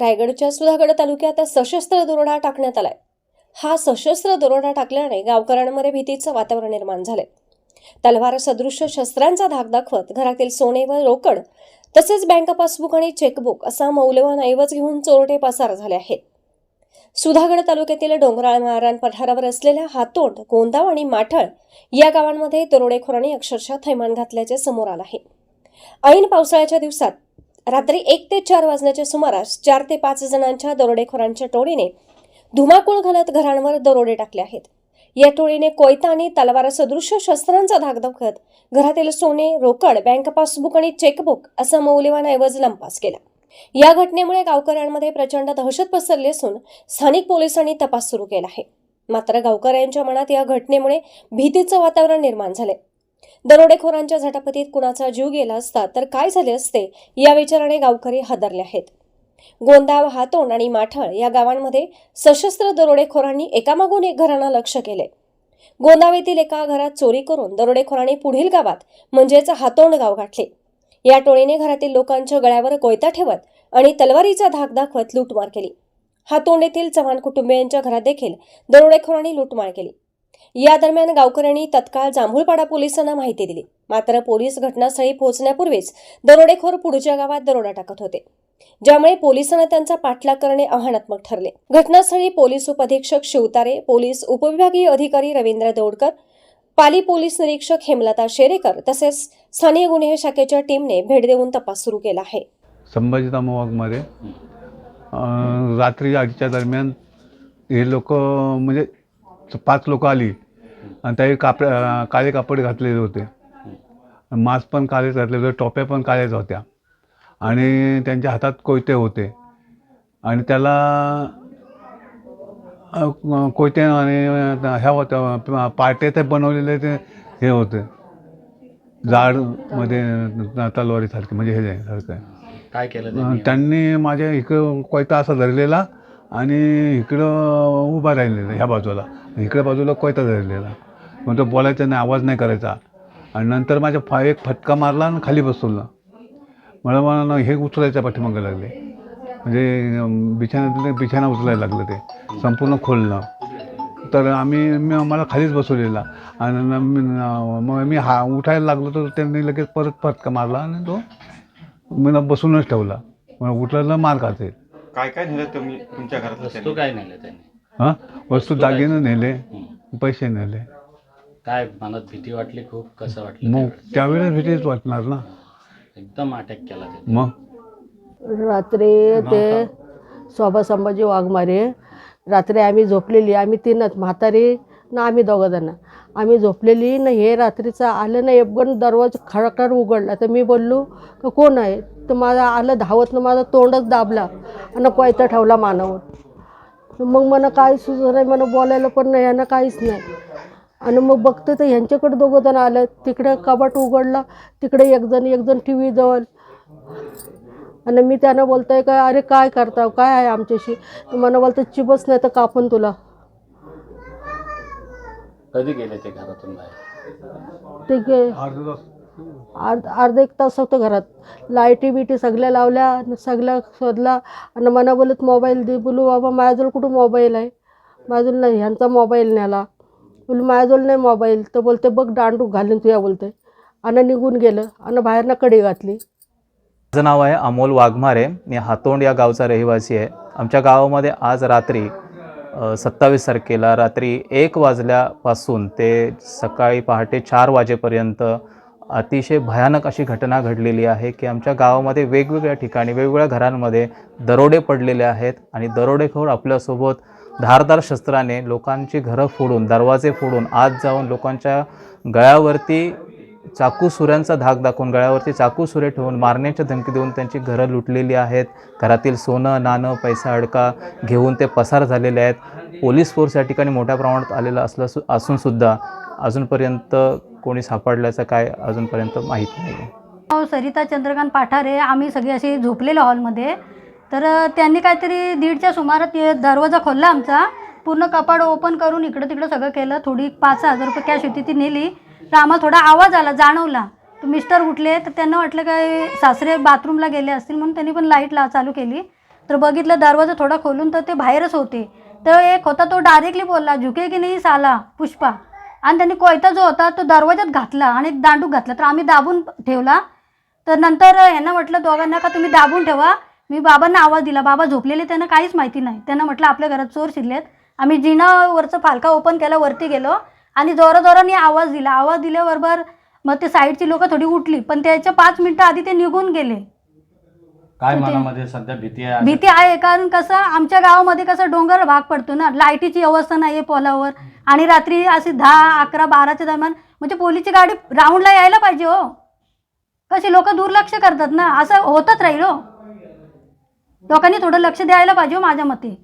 रायगडच्या सुधागड तालुक्यात सशस्त्र दरोडा टाकण्यात आलाय. हा सशस्त्र दरोडा टाकल्याने गावकऱ्यांमध्ये भीतीचं वातावरण निर्माण झालंय. तलवार सदृश शस्त्रांचा धाक दाखवत घरातील सोने व रोकड तसेच बँक पासबुक आणि चेकबुक असा मौल्यवान ऐवज घेऊन चोरटे पसार झाले आहेत. सुधागड तालुक्यातील डोंगराळ मारण पठारावर असलेल्या हातोंड गोंदाव आणि माठळ या गावांमध्ये दरोडेखोरांनी अक्षरशः थैमान घातल्याचे समोर आलं आहे. ऐन पावसाळ्याच्या दिवसात रात्री एक ते चार वाजण्याच्या सुमारास चार ते पाच जणांच्या दरोडेखोरांच्या टोळीने धुमाकूळ घालत घरांवर दरोडे टाकले आहेत. या टोळीने कोयता आणि तलवार सदृश शस्त्रांचा धाक दाखवत घरातील सोने रोकड बँक पासबुक आणि चेकबुक असा मौल्यवान ऐवज लंपास केला. या घटनेमुळे गावकऱ्यांमध्ये प्रचंड दहशत पसरली असून स्थानिक पोलिसांनी तपास सुरू केला आहे. मात्र गावकऱ्यांच्या मनात या घटनेमुळे भीतीचं वातावरण निर्माण झाले दरोडेखोरांच्या झटापतीत कुणाचा जीव गेला असता तर काय झाले असते या विचाराने गावकरी हादरले आहेत. गोंदाव हातोंड आणि माठळ या गावांमध्ये सशस्त्र दरोडेखोरांनी एकामागून एक घरांना लक्ष केले. गोंदाव येथील एका घरात चोरी करून दरोडेखोरांनी पुढील गावात म्हणजेच हातोंड गाव गाठले. या टोळीने घरातील लोकांच्या गळ्यावर कोयता ठेवत आणि तलवारीचा धाक दाखवत लूटमार केली. हातोंड येथील चव्हाण कुटुंबियांच्या घरात देखील दरोडेखोरांनी लूटमार केली. या दरम्यान गावकऱ्यांनी तत्काळ जांभूळपाडा पोलिसांना माहिती दिली. मात्र पोलीस घटनास्थळी पोहोचण्यापूर्वीच दरोडेखोर पुढच्या गावात दरोडा टाकत होते. ज्यामुळे पोलिसांना त्यांचा पाठलाग करणे आव्हानात्मक ठरले. घटनास्थळी पोलीस उपअधीक्षक शिवतारे पोलीस उपविभागीय अधिकारी रवींद्र दौडकर पाली पोलीस निरीक्षक हेमलता शेरेकर तसेच स्थानीय गुन्हे शाखेच्या टीमने भेट देऊन तपास सुरू केला आहे. संभाजी रात्री आठच्या दरम्यान हे लोक म्हणजे पाच लोक आली आणि त्याही कापड अं, काळे कापड घातलेले होते. मास्क पण काळेच घातलेले होते टोप्या पण काळ्याच होत्या. आणि त्यांच्या हातात कोयते होते. आणि त्याला कोयते आणि ह्या होत्या पाटे ते बनवलेले ते हे होते. जाडमध्ये तलवारीसारखे म्हणजे हे सारखं काय केलं? त्यांनी माझ्या इकडं कोयता असा धरलेला आणि इकडं उभा राहिलेला ह्या बाजूला. इकडे बाजूला कोयता धरलेला. मग तो बोलायचा नाही आवाज नाही करायचा. आणि नंतर माझ्या फा एक फटका मारला आणि खाली बसवलं. मला मला हे उचलायच्या पाठीमागे लागले. म्हणजे बिछाण्यातले बिछाना उचलायला लागलं ते. संपूर्ण खोलणं तर आम्ही मी मला खालीच बसवलेला. आणि मग मी हा उठायला लागलो तर त्यांनी लगेच परत फटका मारला आणि तो मी बसूनच ठेवला. मग उठलेला मार खाते. काय काय नेलं तुम्ही तुमच्या घरातलं वस्तू काय नेलं त्यांनी? हां? वस्तू दागिने नेले. पैसे नेले. काय मनात भीती वाटली खूप कसं वाटलं मग त्यावेळेस? त्यावेळेस भीतीच वाटणार ना? एकदम अटॅक केला मग? रात्री ते शोभा संभाजी वाघमारे रात्री आम्ही झोपलेली आम्ही तीनच म्हातारी ना आम्ही दोघंजणं आम्ही झोपलेली ना हे रात्रीचं आलं ना एकगण दरवाजा खडखड उघडला. तर मी बोललो का कोण आहे? तर माझा आलं धावतनं माझा तोंडच दाबला. आणि कोयता ठेवला मानावर. मग मला काय सुचत नाही मला बोलायला पण नाही यांना काहीच नाही. आणि मग बघते तर ह्यांच्याकडे दोघं जण आलं तिकडे कपाट उघडला तिकडे एकजण एकजण टी व्ही जवळ. आणि मी त्यांना बोलतोय का अरे काय करता काय आहे आमच्याशी? मला बोलतं चिबच नाही तर कापून तुला. कधी गेले ते घरातून बाहेर? ते गे अर्ध अर्धा एक तास होतं घरात. लाईटी बिटी सगळ्या लावल्या सगळ्या शोधला आणि मना बोलत मोबाईल दे बोलू बाबा माझ्याजवळ कुठं मोबाईल आहे? माझ्याजवळ नाही ह्यांचा मोबाईल न्याला. बोलू माझ्याजवळ नाही मोबाईल. तर बोलते बघ दांडू घालून तुया बोलते. आणि निघून गेलं. आणि बाहेरनं कडी घातली. माझं नाव आहे अमोल वाघमारे. मी हातोंड या गावचा रहिवासी आहे. आमच्या गावामध्ये आज रात्री सत्तावीस तारखेला रात्री एक वाजल्यापासून ते सकाळी पहाटे चार वाजेपर्यंत अतिशय भयानक अशी घटना घडलेली आहे की आमच्या गावामध्ये वेगवेगळ्या ठिकाणी वेगवेगळ्या घरांमध्ये दरोडे पडलेले आहेत आणि दरोडेखोर आपल्यासोबत धारदार शस्त्राने लोकांची घरं फोडून दरवाजे फोडून आत जाऊन लोकांच्या गळ्यावरती चाकू सुऱ्यांचा धाक दाखवून गळ्यावरती चाकू सुरे ठेवून मारण्याच्या धमकी देऊन त्यांची घरं लुटलेली आहेत. घरातील सोनं नाणं पैसा अडका घेऊन ते पसार झालेले आहेत. पोलीस फोर्स या ठिकाणी मोठ्या प्रमाणात आलेला असलं सु असूनसुद्धा अजूनपर्यंत कोणी सापडल्याचं काय अजूनपर्यंत माहीत नाही. आहे हो सरिता चंद्रकांत पाठारे आम्ही सगळे असे झोपलेलो हॉलमध्ये. तर त्यांनी काहीतरी दीडच्या सुमारात दरवाजा खोलला आमचा. पूर्ण कपाड ओपन करून इकडं तिकडं सगळं केलं. थोडी पाच हजार रुपये कॅश होती ती नेली. तर आम्हाला थोडा आवाज आला जाणवला. तर मिस्टर उठले. तर त्यांना वाटलं काय सासरे बाथरूमला गेले असतील म्हणून त्यांनी पण लाइट ला चालू केली. तर बघितलं दरवाजा थोडा खोलून तर ते बाहेरच होते. तर एक होता तो डायरेक्टली बोलला झुके की नाही साला पुष्पा? आणि त्यांनी कोयता जो होता तो दरवाजात घातला आणि दांडू दांडूक घातला. तर आम्ही दाबून ठेवला. तर नंतर यांना म्हटलं दोघांना का तुम्ही दाबून ठेवा? मी बाबांना आवाज दिला. बाबा झोपलेले त्यांना काहीच माहिती नाही. त्यांना म्हटलं आपल्या घरात चोर शिरलेत. आम्ही जिनावरचं फालका ओपन केला वरती गेलो आणि जोराजोराने आवाज दिला. आवाज दिल्याबरोबर मग ते साईडची लोकं थोडी उठली. पण त्याच्या पाच मिनटं आधी ते निघून गेले. काय मनामध्ये सध्या भीती आहे? भीती आहे कारण कसं आमच्या गावामध्ये कसं डोंगर भाग पडतो ना लाईटीची व्यवस्था नाही आहे पोलावर. आणि रात्री अशी दहा अकरा बाराच्या दरम्यान म्हणजे पोलीसची गाडी राऊंडला यायला पाहिजे हो. कशी लोक दुर्लक्ष करतात ना असं होतच राहील हो. लोकांनी थोडं लक्ष द्यायला पाहिजे हो माझ्या मते.